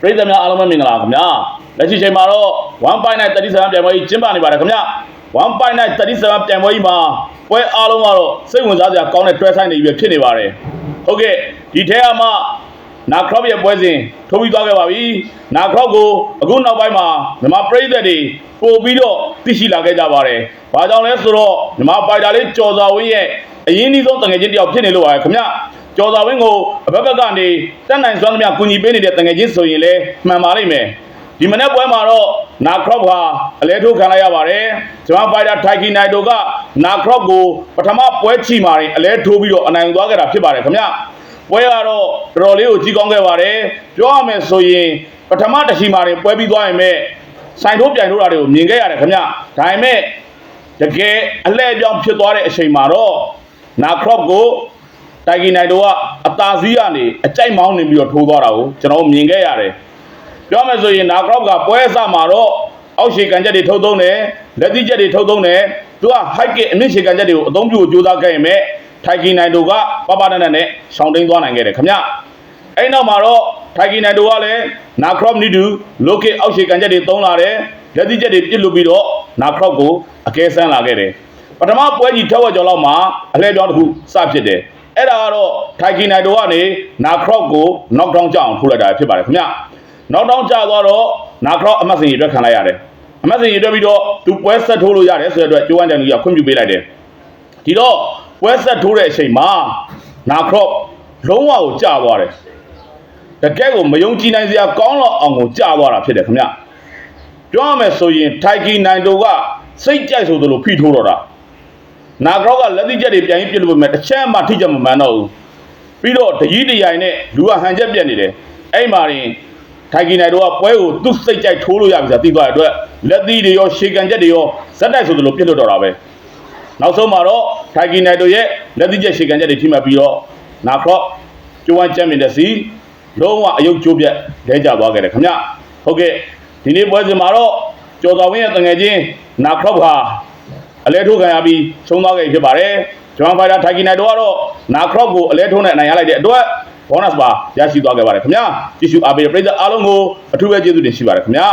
ပရိသတ်များအားလုံးပဲမင်္ဂလာခင်ဗျာလက်ရှိချိန်မှာတော့1.9 37ပြိုင်ပွဲကြီးကျင်းပနေပါတယ်ခင်ဗျာ1.9 37ပြိုင်ပွဲကြီးမှာပွဲအားလုံးကတော့စိတ်ဝင်စားစရာကောင်းတဲ့တွဲဆိုင်တွေပဲဖြစ်နေပါတယ်ဟုတ်ကဲ့ဒီထဲကမှနာခရော့ရဲ့ပွဲစဉ်ထိုးပြီးသွားခဲ့ပါပြီနာခရော့ကိုအခုနောက်ပိုင်းမှာမြန်မာပရိသတ်တွေပို့ပြီးတော့သိရှိလာခဲ့ကြပါတယ်ဘာကြောင့်လဲဆိုတော့မြန်မာပိုက်တာလေးကြော်စွာဝင်းရဲ့အရင်းနှီးဆုံးတငယ်ချင်းတစ်ယောက်ဖြစ်နေလို့ပါခင်ဗျာ ကျော်စွာဝင်းကိုအဘက်ဘက်ကနေတက်နိုင်စွမ်းသမျှကူညီပေးနေတဲ့တငယ်ချင်းဆိုရင်လည်းမှန်ပါလိမ့်မယ်ဒီမနေ့ပွဲမှာတော့နာခရော့ဟာအလဲထိုးခံလိုက်ရပါတယ်ဂျမန်ဖိုင်တာထိုက်ကီနိုင်တိုကနာခရော့ကိုပထမပွဲချီမာရင်အလဲထိုးပြီးတော့အနိုင်သွားခဲ့တာဖြစ်ပါတယ်ခင်ဗျပွဲကတော့တော်တော်လေးကိုကြီးကောင်းခဲ့ပါတယ်ပြောရမယ်ဆိုရင်ပထမတစ်ချီမာရင်ပွဲပြီးသွားရင်မဲ့ဆိုင်ထိုးပြိုင်ထိုးတာတွေကိုမြင်ခဲ့ရတယ်ခင်ဗျဒါပေမဲ့တကယ်အလှည့်အပြောင်းဖြစ်သွားတဲ့အချိန်မှာတော့နာခရော့ကို တိုင်ကီနိုင်တို့ကအသာစီးကနေအကြိုက်မောင်းနေပြီးတော့ထိုးသွားတာကိုကျွန်တော်မြင်ခဲ့ရတယ်ပြောမယ်ဆိုရင်နာကရော့ကပွဲအစမှာတော့အောက်ရှေကန်ချက်တွေထုတ်သုံးတယ်လက်သီးချက်တွေထုတ်သုံးတယ်သူက high kick အမြင့်ရှေကန်ချက်တွေကိုအသုံးပြုဖို့ကြိုးစားခဲ့ရင်မဲ့ထိုင်ကီနိုင်တို့ကပပနနနဲ့ရှောင်းတိန်သွားနိုင်ခဲ့တယ်ခင်ဗျအဲ့နောက်မှာတော့ထိုင်ကီနိုင်တို့ကလည်းနာကရော့နီတူလိုကေအောက်ရှေကန်ချက်တွေသုံးလာတယ်လက်သီးချက်တွေပြစ်လို့ပြီးတော့နာကရော့ကိုအကဲဆန်းလာခဲ့တယ်ပထမပွဲကြီးထက်ဝက်ကျော်လောက်မှာအလှည့်ပြောင်းတစ်ခုစဖြစ်တယ် အဲ့ဒါကတော့ထိုက်ကီနိုင်တိုကနေနာခရော့ကို knock down ကြအောင်ထိုးလိုက်တာဖြစ်ပါတယ်ခင်ဗျ knock down ကြသွားတော့နာခရော့အမတ်စင်ရီအတွက်ခံလိုက်ရတယ်အမတ်စင်ရီအတွက်ပြီးတော့သူပွဲဆက်ထိုးလို့ရတယ်ဆိုတဲ့အတွက်ကျိုးဝမ်တန်ကြီးကခွင့်ပြုပေးလိုက်တယ်ဒီတော့ပွဲဆက်ထိုးတဲ့အချိန်မှာနာခရော့လုံးဝကိုကြာသွားတယ်တကယ်ကိုမယုံကြည်နိုင်စရာကောင်းတော့အောင်ကိုကြာသွားတာဖြစ်တယ်ခင်ဗျပြောရမယ်ဆိုရင်ထိုက်ကီနိုင်တိုကစိတ်ကြိုက်ဆိုသလိုဖိထိုးတော့တာ နာဂရောက်ကလက်သီးချက်တွေပြန်ပြီးပြစ်လို့ပဲမဲ့တစ်ချက်မှထိချက်မမှန်တော့ဘူးပြီးတော့တကြီးတရိုင်နဲ့လူကဟန်ချက်ပြက်နေတယ်အဲ့မှာရင်ထိုက်ကီနိုင်တိုကပွဲကိုသူ့စိတ်ကြိုက်ထိုးလို့ရပြီဆိုတာသိသွားတဲ့အတွက်လက်သီးတွေရောရှေကန်ချက်တွေရောဇက်တိုက်ဆိုသလိုပြစ်လို့တော့တာပဲနောက်ဆုံးမှာတော့ထိုက်ကီနိုင်တိုရဲ့လက်သီးချက်ရှေကန်ချက်တွေထိမှတ်ပြီးတော့နာဂရော့ကျိုးဝမ်းချမ်းမြင်တဲ့စီလုံးဝအယုတ်ကျိုးပြက်လဲကျသွားခဲ့တယ်ခင်ဗျဟုတ်ကဲ့ဒီနေ့ပွဲစဉ်မှာတော့ကျော်တော်ဝင်းရဲ့တငယ်ချင်းနာခရော့ဟာ အလဲထိုးခံရပြီးဆုံးသွားခဲ့ဖြစ်ပါတယ်ဂျွန်ဖိုင်တာထိုက်ကီနိုင်တို့ကတော့နာခရော့ကိုအလဲထိုးနဲ့အနိုင်ရလိုက်တဲ့အတွက်ဘောနပ်ပါရရှိသွားခဲ့ပါတယ်ခင်ဗျာကြည့်ရှုအားပေးတဲ့ပရိသတ်အားလုံးကိုအထူးပဲကျေးဇူးတင်ရှိပါတယ်ခင်ဗျာ